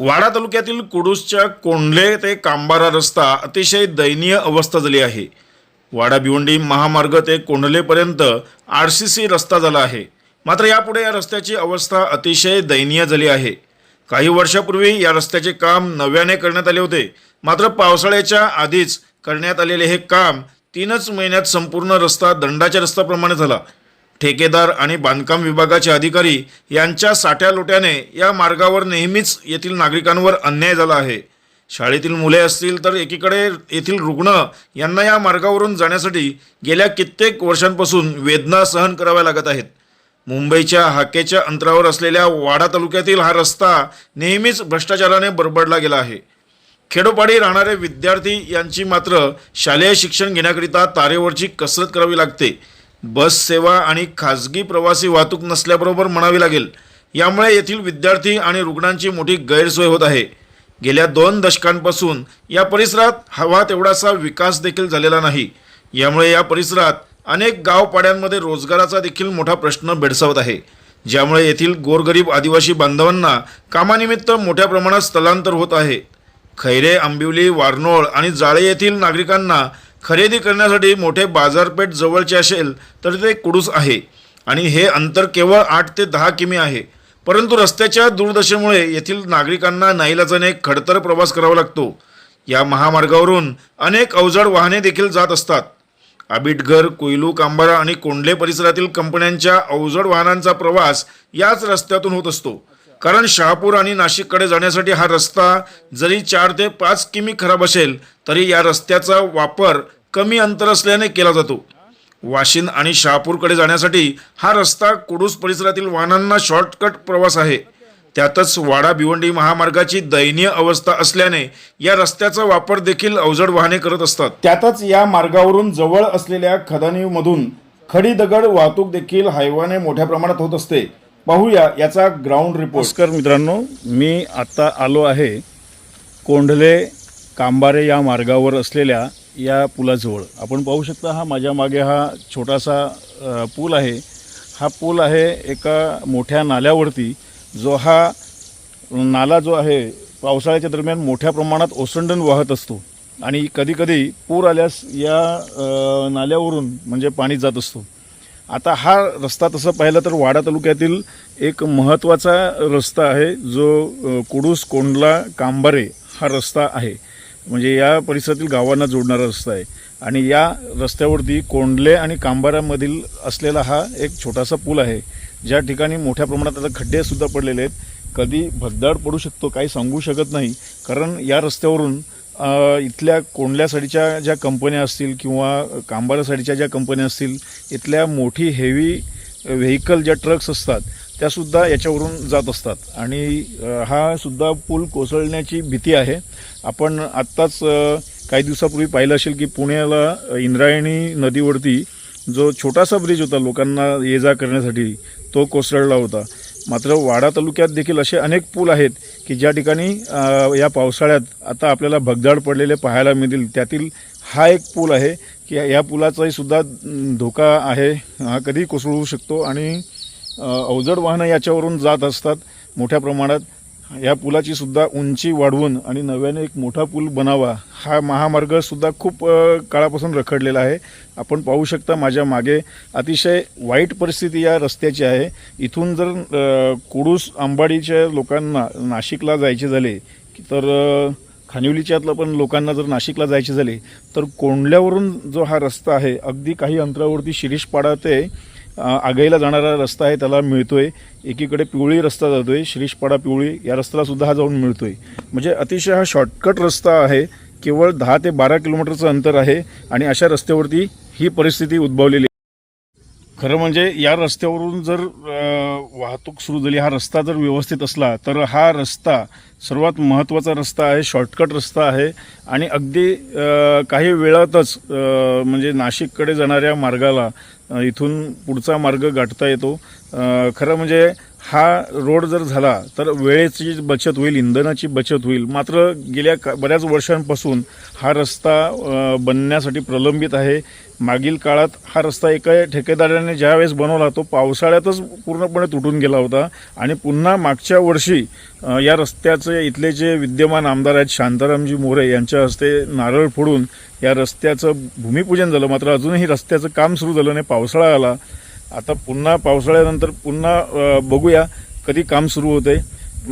वाडा तालुक्यातील कुडूसच्या कोंढले ते कांबारा रस्ता अतिशय दयनीय अवस्था झाली आहे. वाडा भिवंडी महामार्ग ते कोंढलेपर्यंत आर सी सी रस्ता झाला आहे. मात्र यापुढे या रस्त्याची अवस्था अतिशय दयनीय झाली आहे. काही वर्षापूर्वी या रस्त्याचे काम नव्याने करण्यात आले होते. मात्र पावसाळ्याच्या आधीच करण्यात आलेले हे काम तीनच महिन्यात संपूर्ण रस्ता दंडाच्या रस्त्याप्रमाणे झाला. ठेकेदार आणि बांधकाम विभागाचे अधिकारी यांच्या साठ्या लोट्याने या मार्गावर नेहमीच येथील नागरिकांवर अन्याय झाला आहे. शाळेतील मुले असतील तर एकीकडे येथील रुग्ण यांना या मार्गावरून जाण्यासाठी गेल्या कित्येक वर्षांपासून वेदना सहन कराव्या लागत आहेत. मुंबईच्या हाकेच्या अंतरावर असलेल्या वाडा तालुक्यातील हा रस्ता नेहमीच भ्रष्टाचाराने बरबडला गेला आहे. खेडोपाडी राहणारे विद्यार्थी यांची मात्र शालेय शिक्षण घेण्याकरिता तारेवरची कसरत करावी लागते. बस सेवा आणि खाजगी प्रवासी वाहतूक नसल्याबरोबर म्हणावी लागेल. यामुळे येथील विद्यार्थी आणि रुग्णांची मोठी गैरसोय होत आहे. गेल्या दोन दशकांपासून या परिसरात हवा तेवढासा विकास देखील झालेला नाही. यामुळे या परिसरात अनेक गावपाड्यांमध्ये रोजगाराचा देखील मोठा प्रश्न भेडसावत आहे. ज्यामुळे येथील गोरगरीब आदिवासी बांधवांना कामानिमित्त मोठ्या प्रमाणात स्थलांतर होत आहे. खैरे आंबिवली वारनोळ आणि जाळे येथील नागरिकांना खरेदी करण्यासाठी मोठे बाजारपेठ जवळचे असेल तर ते कुडूस आहे. आणि हे अंतर केवळ आठ ते दहा किमी आहे. परंतु रस्त्याच्या दुर्दशेमुळे येथील नागरिकांना नाईलाजाने खडतर प्रवास करावा लागतो. या महामार्गावरून अनेक अवजड वाहने देखील जात असतात. आबिटघर कोयलू कांबारा आणि कोंडले परिसरातील कंपन्यांच्या अवजड वाहनांचा प्रवास याच रस्त्यातून होत असतो. कारण शहापूर आणि नाशिककडे जाण्यासाठी हा रस्ता जरी चार ते पाच किमी खराब असेल तरी या रस्त्याचा वापर कमी अंतर असल्याने केला जातो. वाशिंद आणि शहापूरकडे जाण्यासाठी हा रस्ता कुडूस परिसरातील वाहनांना शॉर्टकट प्रवास आहे. त्यातच वाडा भिवंडी महामार्गाची दयनीय अवस्था असल्याने या रस्त्याचा वापर देखील अवजड वाहने करत असतात. त्यातच या मार्गावरून जवळ असलेल्या खदानीमधून खडी दगड वाहतूक देखील हायवाने मोठ्या प्रमाणात होत असते. पाहूया याचा ग्राउंड रिपोर्ट नमस्कार मित्रांनो मी आत्ता आलो आहे कोंढले कांबारे या मार्गावर असलेल्या या पुलाजवळ. आपण पाहू शकता हा माझ्या मागे हा छोटासा पूल आहे. हा पूल आहे एका मोठ्या नाल्यावरती जो हा नाला जो आहे पावसाळ्याच्या दरम्यान मोठ्या प्रमाणात ओसंडण वाहत असतो. आणि कधीकधी पूर आल्यास या नाल्यावरून म्हणजे पाणी जात असतो. आता हा रस्ता तसं पाहिलं तर वाडा तालुक्यातील एक महत्त्वाचा रस्ता आहे जो कुडूस कोंडला कांबारे हा रस्ता आहे. म्हणजे या परिसरातील गावांना जोडणारा रस्ता आहे. आणि या रस्त्यावरती कोंडले आणि कांबाऱ्यामधील असलेला हा एक छोटासा पूल आहे. ज्या ठिकाणी मोठ्या प्रमाणात आता खड्डे सुद्धा पडलेले आहेत. कधी भगदाड पडू शकतो काही सांगू शकत नाही. कारण या रस्त्यावरून इथल्या कोंडल्या साडीच्या ज्या कंपन्या असतील किंवा कांबारा साडीच्या ज्या कंपन्या असतील इथल्या मोठी हेवी व्हेकल ज्या ट्रक्स असतात त्यासुद्धा याच्यावरून जात असतात. आणि हा सुद्धा पूल कोसळण्याची भीती आहे. आपण आत्ताच काही दिवसापूर्वी पाहिलं असेल की पुण्याला इंद्रायणी नदीवरती जो छोटासा ब्रिज होता लोकांना ये जा करण्यासाठी तो कोसळला होता. मात्र वाडा तालुक्यात देखील असे अनेक पूल आहेत की ज्या ठिकाणी या पावसाळ्यात आता आपल्याला भगदाड पडलेले पाहायला मिळतील. त्यातील हा एक पूल आहे की या पुलाचाही सुद्धा धोका आहे. हा कधी कोसळू शकतो आणि अवजड वाहनं याच्यावरून जात असतात. मोठ्या प्रमाणात या पुलाची सुद्धा उंची वाढवून आणि नव्याने एक मोठा पूल बनावा हा महामार्ग सुद्धा खूप काळापासून रखडलेला आहे. आपण पाहू शकता माझ्या मागे अतिशय वाईट परिस्थिती या रस्त्याची आहे. इथून जर कुडूस आंबाडीच्या लोकांना नाशिकला जायचे झाले तर खानिवलीच्यातलं पण लोकांना जर नाशिकला जायचे झाले तर कोंडल्यावरून जो हा रस्ता आहे अगदी काही अंतरावरती शिरीषपाडा ते आगाईला जाणारा रस्ता आहे त्याला मिळतो आहे एकीकडे पिवळी रस्ता जातो आहे शिरीषपाडा पिवळी या रस्त्यालासुद्धा हा जाऊन मिळतो आहे म्हणजे अतिशय हा शॉर्टकट रस्ता आहे केवळ दहा ते बारा किलोमीटरचं अंतर आहे आणि अशा रस्त्यावरती ही परिस्थिती उद्भवलेली आहे. खरं म्हणजे या रस्त्यावरून जर वाहतूक सुरू झाली हा रस्ता जर व्यवस्थित असला तर हा रस्ता सर्वात महत्त्वाचा रस्ता आहे शॉर्टकट रस्ता आहे आणि अगदी काही वेळातच म्हणजे नाशिककडे जाणाऱ्या मार्गाला इथून पुढचा मार्ग गाठता येतो. खरं म्हणजे हा रोड जर झाला तर वेळेची बचत होईल इंधनाची बचत होईल. मात्र गेल्या का- बऱ्याच वर्षांपासून हा रस्ता बनण्यासाठी प्रलंबित आहे. मागील काळात हा रस्ता एका ठेकेदाराने ज्यावेळेस बनवला तो पावसाळ्यातच पूर्णपणे तुटून गेला होता. आणि पुन्हा मागच्या वर्षी या रस्त्याचे इथले जे विद्यमान आमदार आहेत शांतारामजी मोरे यांच्या हस्ते नारळ फोडून या रस्त्याचं भूमिपूजन झालं. मात्र अजूनही रस्त्याचं काम सुरू झालं नाही. पावसाळा आला. आता पुन्हा पावसाळ्यानंतर पुन्हा बघूया कधी काम सुरू होते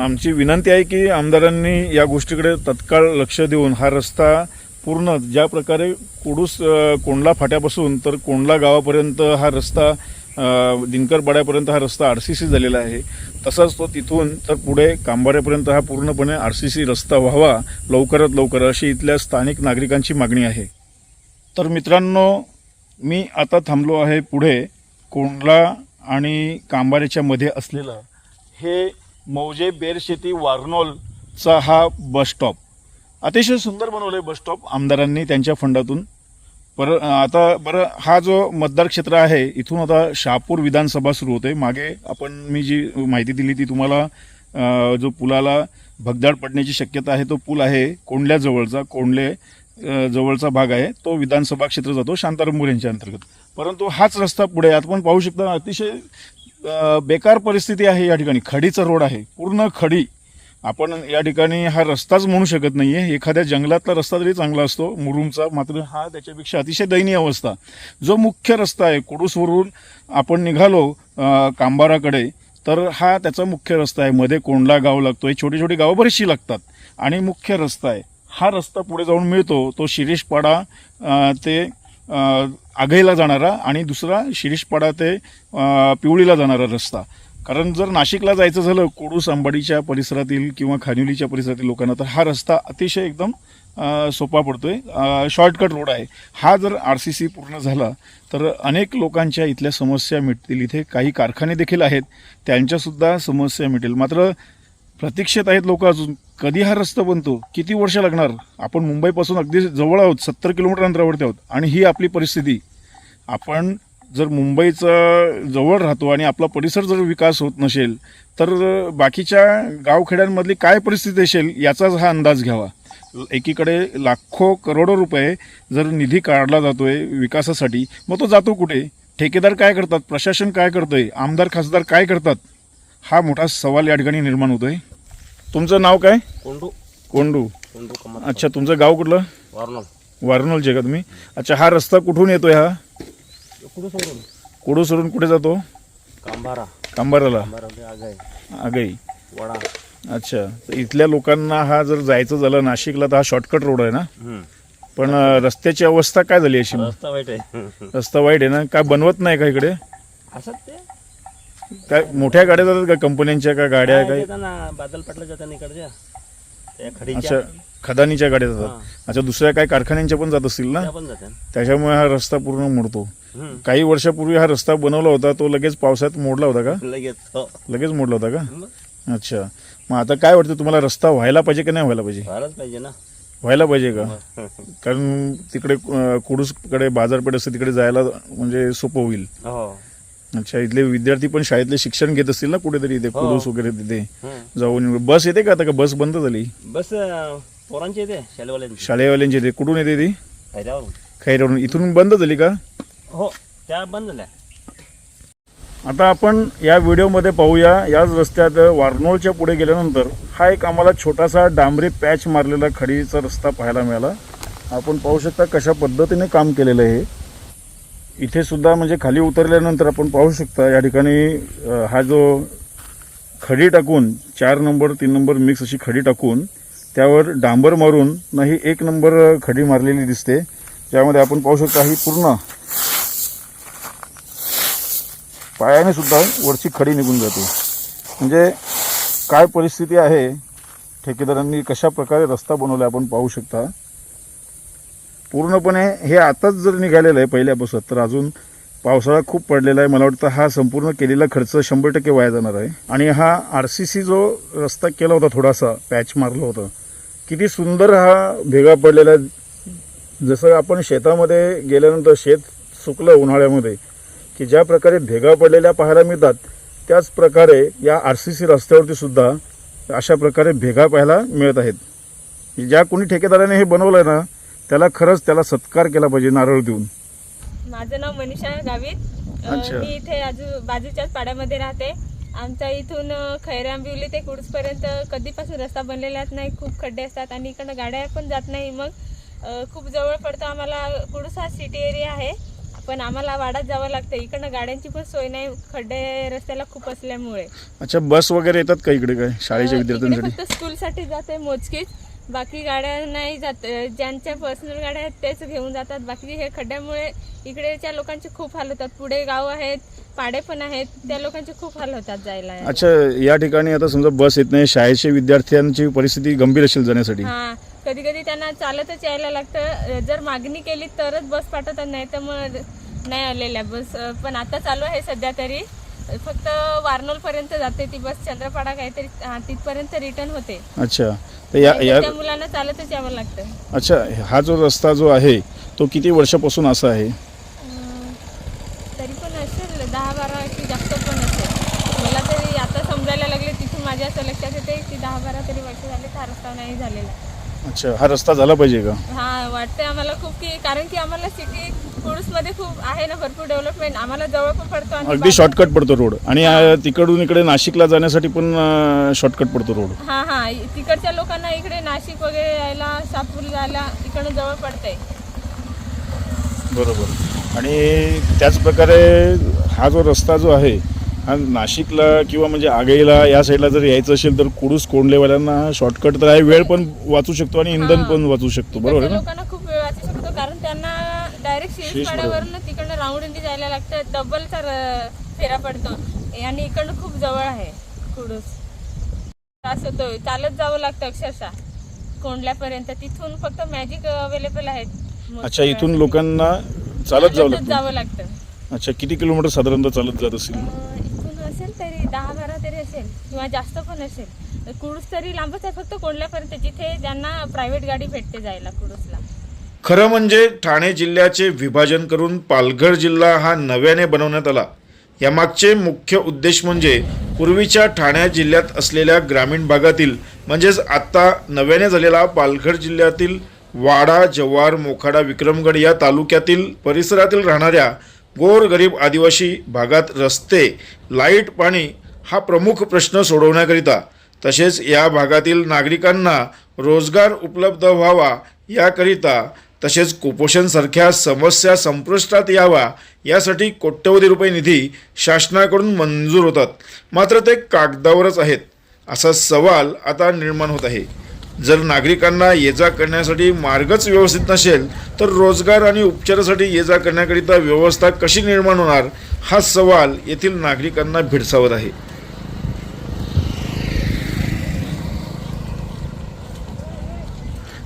आमची विनंती आहे की आमदारांनी या गोष्टीकडे तत्काळ लक्ष देऊन हा रस्ता पूर्ण ज्या प्रकारे कुडूस कोंडला फाट्यापासून तर कोंडला गावापर्यंत हा रस्ता दिनकर दिनकरपाड्यापर्यंत हा रस्ता आर सी सी झालेला आहे. तसाच तो तिथून तर पुढे कांबाऱ्यापर्यंत हा पूर्णपणे आर सी सी रस्ता व्हावा लवकरात लवकर अशी इथल्या स्थानिक नागरिकांची मागणी आहे. तर मित्रांनो मी आता थांबलो आहे पुढे. कोंडला आणि कांबारेच्या मध्ये असलेलं हे मौजे बेरशेती वारनोलचा हा बस स्टॉप. अतिशय सुंदर बनवलं आहे बस स्टॉप आमदारांनी त्यांच्या फंडातून. पर आता बरं हा जो मतदार क्षेत्र आहे इथून आता शहापूर विधानसभा सुरू होते. मागे आपण मी जी माहिती दिली ती तुम्हाला जो पुलाला भगदाड पडण्याची शक्यता आहे तो पूल आहे कोंडल्याजवळचा. कोंडले जवळचा भाग आहे तो विधानसभा क्षेत्र जातो शांताराम मोरे यांच्या अंतर्गत. परंतु हाच रस्ता पुढे आपण पाहू शकता अतिशय बेकार परिस्थिती आहे या ठिकाणी. खडीचा रोड आहे. पूर्ण खडी. आपण या ठिकाणी हा रस्ताच म्हणू शकत नाही आहे एखाद्या जंगलातला रस्ता तरी चांगला असतो मुरुमचा मात्र हा त्याच्यापेक्षा अतिशय दयनीय अवस्था. जो मुख्य रस्ता आहे कुडूसवरून आपण निघालो कांबाराकडे तर हा त्याचा मुख्य रस्ता आहे. मध्ये कोंडला गाव लागतो हे छोटी छोटी गावं बरीचशी लागतात. आणि मुख्य रस्ता आहे. हा रस्ता पुढे जाऊन मिळतो तो शिरीषपाडा ते आघईला जाणारा आणि दुसरा शिरीषपाडा ते पिवळीला जाणारा रस्ता. कारण जर नाशिकला जायचं झालं कोडूस अंबाडीच्या परिसरातील किंवा खानिवलीच्या परिसरातील लोकांना तर हा रस्ता अतिशय एकदम सोपा पडतोय. शॉर्टकट रोड आहे. हा जर आर सी सी पूर्ण झाला तर अनेक लोकांच्या इथल्या समस्या मिटतील. इथे काही कारखाने देखील आहेत. त्यांच्यासुद्धा समस्या मिटेल. मात्र प्रतीक्षेत आहेत लोक अजून. कधी हा रस्ता बनतो? किती वर्ष लागणार? आपण मुंबईपासून अगदी जवळ आहोत सत्तर किलोमीटर अंतरावरती आहोत. आणि ही आपली परिस्थिती. आपण जर मुंबईचा जवळ राहतो आणि आपला परिसर जर विकास होत नसेल तर बाकीच्या गावखेड्यांमधली काय परिस्थिती असेल याचाच हा अंदाज घ्यावा. एकीकडे लाखो करोडो रुपये जर निधी काढला जातोय विकासासाठी मग तो जातो कुठे? ठेकेदार काय करतात? प्रशासन काय करतंय? आमदार खासदार काय करतात? हा मोठा सवाल या ठिकाणी निर्माण होतोय. तुमचं नाव काय? कोंडू. कोंडू. अच्छा तुमचं गाव कुठलं? वारणोल वारनोलचे का तुम्ही? अच्छा हा रस्ता कुठून येतोय हा? कुठं सोडून? कोडू सोडून कुठे जातो? कांभारा. कांबाराला कांभारा आगाई. वडा. अच्छा तर इथल्या लोकांना हा जर जायचं झालं नाशिकला तर हा शॉर्टकट रोड आहे ना? हम्म. पण अं, रस्त्याची अवस्था काय झाली अशी? रस्ता वाईट आहे. रस्ता वाईट आहे ना? काय बनवत नाही का इकडे? असं ते काय मोठ्या गाड्या जातात का? कंपन्यांच्या का गाड्या काय? बादल पाटला जाताना इकडच्या त्या खडीच्या. अच्छा खदानीच्या गाड्या जातात. अच्छा दुसऱ्या काही कारखान्यांच्या पण जात असतील ना? त्या पण जात्या त्याच्यामुळे हा रस्ता पूर्ण मोडतो. हम्म. काही वर्षापूर्वी हा रस्ता बनवला होता तो लगेच पावसात मोडला होता का? लगेच हो. लगेच मोडला होता का? मग? अच्छा. मग आता काय वाटतं तुम्हाला रस्ता व्हायला पाहिजे की नाही व्हायला पाहिजे? व्हायलाच पाहिजे ना. व्हायला पाहिजे का? कारण तिकडे अं, कुडूसकडे बाजारपेठ असते तिकडे जायला म्हणजे सोपं होईल. हो. अच्छा इथले विद्यार्थी पण शाळेतले शिक्षण घेत असतील ना कुठेतरी इथे हो. कुडूस वगैरे तिथे हम्म. जाऊन बस येते का आता? का बस बंद झाली? बस अं, पोरांची येते शालेवाल्यांची शाळेवाल्यांची येते. कुठून येते ती? फायद्यावरून खैरावरून. इथून बंद झाली का? हो त्या बंद झाल्या. आता आपण या व्हिडिओमध्ये पाहूया याच रस्त्यात वारनोळच्या पुढे गेल्यानंतर हा एक आम्हाला छोटासा डांबरी पॅच मारलेला खडीचा रस्ता पाहायला मिळाला. आपण पाहू शकता कशा पद्धतीने काम केलेलं आहे. इथे सुद्धा म्हणजे खाली उतरल्यानंतर आपण पाहू शकता या ठिकाणी हा जो खडी टाकून चार नंबर तीन नंबर मिक्स अशी खडी टाकून त्यावर डांबर मारून नाही एक नंबर खडी मारलेली दिसते. ज्यामध्ये आपण पाहू शकता ही पूर्ण पायाने सुद्धा वरची खडी निघून जाते. म्हणजे काय परिस्थिती आहे ठेकेदारांनी कशा प्रकारे रस्ता बनवला आपण पाहू शकता. पूर्णपणे हे आताच जर निघालेलं आहे पहिल्यापासून तर अजून पावसाळा खूप पडलेला आहे. मला वाटतं हा संपूर्ण केलेला खर्च शंभर टक्के वाया जाणार आहे. आणि हा आर सी सी जो रस्ता केला होता थोडासा पॅच मारलं होतं किती सुंदर हा भेगा पडलेला जसं आपण शेतामध्ये गेल्यानंतर शेत सुकलं उन्हाळ्यामध्ये की ज्या प्रकारे भेगा पडलेल्या पाहायला मिळतात त्याच प्रकारे या आर सी सी रस्त्यावरती सुद्धा अशा प्रकारे भेगा पाहायला मिळत आहेत. ज्या कोणी ठेकेदाराने हे बनवलं आहे ना त्याला खरंच त्याला सत्कार केला पाहिजे नारळ देऊन. माझं नाव मनीषा गावित. अ, अच्छा. मी इथे आजू बाजूच्याच पाड्यामध्ये राहते. आमच्या इथून अ, खैरांबिवली ते कुडसपर्यंत कधीपासून रस्ता बनलेलाच नाही खूप खड्डे असतात आणि इकडनं गाड्या पण जात नाही. मग अ, खूप जवळ पडतं. आम्हाला कुडूस हा सिटी एरिया आहे. पण आम्हाला वाडात जावं लागतं. इकडनं गाड्यांची पण सोय नाही. खड्डे रस्त्याला खूप असल्यामुळे. अच्छा बस वगैरे येतात का इकडे काय? शाळेच्या अ, इकडे विद्यार्थ्यांसाठी? फक्त स्कूलसाठी जाते मोजकीच. बाकी गाड्या नाही जात ज्यांच्या पर्सनल गाड्या आहेत तेच घेऊन जातात. बाकी हे खड्ड्यामुळे इकडेच्या लोकांचे खूप हाल होतात. पुढे गाव आहेत पाडे पण आहेत त्या लोकांचे खूप हाल होतात जायला. अच्छा या ठिकाणी आता समजा बस येत नाही शाळेच्या विद्यार्थ्यांची परिस्थिती गंभीर असेल जाण्यासाठी. हा कधी कधी त्यांना चालतच यायला लागतं. जर मागणी केली तरच बस पाठवतात नाही तर मग नाही आलेल्या बस. पण आता चालू आहे सध्या तरी. फक्त वारनोल पर्यंत जाते ती बस चंद्रपाडा काहीतरी हा, तिथपर्यंत रिटर्न होते. अच्छा. तर या या त्या मुलांना चालतच यावं लागतं. अच्छा हा जो रस्ता जो आहे तो किती वर्षापासून असा आहे? अं, तरी पण असेल दहा बारा की जास्त पण असेल. मला तरी आता समजायला लागले तिथून माझ्या असं लक्षात येते की दहा बारा तरी वर्ष झाले हा रस्ता नाही झालेला. अच्छा हा रस्ता झाला पाहिजे का? हा वाटते आम्हाला खूप की कारण की आम्हाला सिटी मध्ये खूप आहे ना भरपूर डेव्हलपमेंट आम्हाला जवळ पण पडतो आणि अगदी बाजू- शॉर्टकट पडतो रोड आणि अं, तिकडून इकडे नाशिकला जाण्यासाठी पण शॉर्टकट पडतो रोड हा हा. तिकडच्या लोकांना इकडे नाशिक वगैरे यायला शहापूर जायला इकडनं जवळ पडतंय. बरोबर. आणि त्याच प्रकारे हा जो रस्ता जो आहे हा नाशिकला किंवा म्हणजे आगईला या साईडला जर यायचं असेल तर कुडूस कोंडलेवाल्यांना शॉर्टकट तर आहे. वेळ पण वाचू शकतो आणि इंधन हा. पण वाचू शकतो. बरोबर आहे तिकडच्या ना लोकांना खूप वेळ वाचू शकतो कारण त्यांना डायरेक्ट तिकडनं राऊंड जायला लागतं. डबलचा र- फेरा पडतो. आणि इकडनं खूप जवळ आहे कुडूस. त्रास होतो चालत जावं लागतं अक्षरशः. कोंडल्यापर्यंत. तिथून फक्त मॅजिक अवेलेबल आहेत अच्छा इथून लोकांना चालत जावं चालतच लागतं. जावं लागतं. अच्छा किती किलोमीटर साधारणतः चालत जात असेल? अं, असेल तरी दहा बारा तरी असेल किंवा जास्त पण असेल कुडूस तरी लांबच आहे फक्त कोंडल्यापर्यंत जिथे ज्यांना प्रायव्हेट गाडी भेटते जायला कुडूसला. खरं म्हणजे ठाणे जिल्ह्याचे विभाजन करून पालघर जिल्हा हा नव्याने बनवण्यात आला. यामागचे मुख्य उद्देश म्हणजे पूर्वीच्या ठाणे जिल्ह्यात असलेल्या ग्रामीण भागातील म्हणजेच आत्ता नव्याने झालेला पालघर जिल्ह्यातील वाडा जव्हार मोखाडा विक्रमगड या तालुक्यातील परिसरातील राहणाऱ्या गोरगरीब आदिवासी भागात रस्ते लाइट पाणी हा प्रमुख प्रश्न सोडवण्याकरिता तसेच या भागातील नागरिकांना रोजगार उपलब्ध व्हावा याकरिता तसेच कुपोषणसारख्या समस्या संपुष्टात यावा यासाठी कोट्यवधी रुपये निधी शासनाकडून मंजूर होतात. मात्र ते कागदावरच आहेत. असा सवाल आता निर्माण होत आहे. जर नागरिकांना ये जा करण्यासाठी मार्गच व्यवस्थित नसेल तर रोजगार आणि उपचारासाठी ये जा करण्याकरिता व्यवस्था कशी निर्माण होणार हा सवाल येथील नागरिकांना भेडसावत आहे.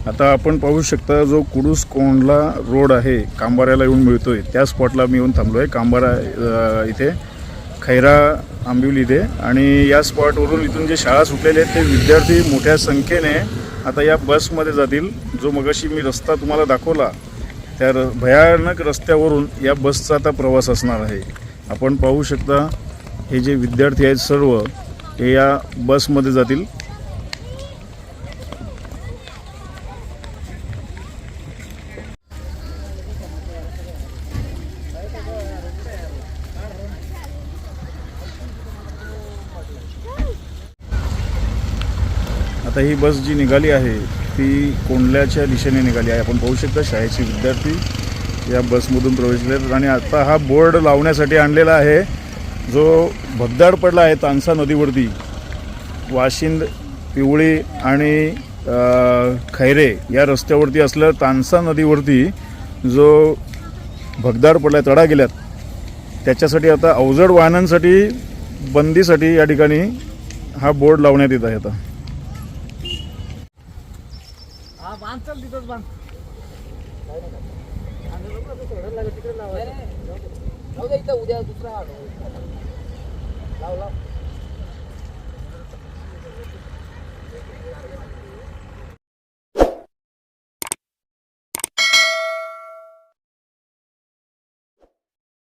आता आपण पाहू शकता जो कुडूस कोंडला रोड आहे कांबाऱ्याला येऊन मिळतोय. त्या स्पॉटला मी येऊन थांबलो आहे कांबारा इथे खैरा आंबिवली इथे. आणि या स्पॉटवरून इथून जे शाळा सुटलेले आहेत ते विद्यार्थी मोठ्या संख्येने आता या बसमध्ये जातील. जो मगाशी मी रस्ता तुम्हाला दाखवला त्या र भयानक रस्त्यावरून या बसचा आता प्रवास असणार आहे. आपण पाहू शकता हे जे विद्यार्थी आहेत सर्व हे या बसमध्ये जातील. आता ही बस जी निघाली आहे ती कोंडल्याच्या दिशेने निघाली आहे. आपण पाहू शकता शाळेचे विद्यार्थी या बसमधून प्रवेश केले आणि आता हा बोर्ड लावण्यासाठी आणलेला आहे. जो भगदाड पडला आहे तानसा नदीवरती वाशिंद पिवळी आणि खैरे या रस्त्यावरती असलं तानसा नदीवरती जो भगदाड पडला आहे तडा गेल्यात त्याच्यासाठी आता अवजड वाहनांसाठी बंदीसाठी या ठिकाणी हा बोर्ड लावण्यात येत आहे आता. उद्या दुसरा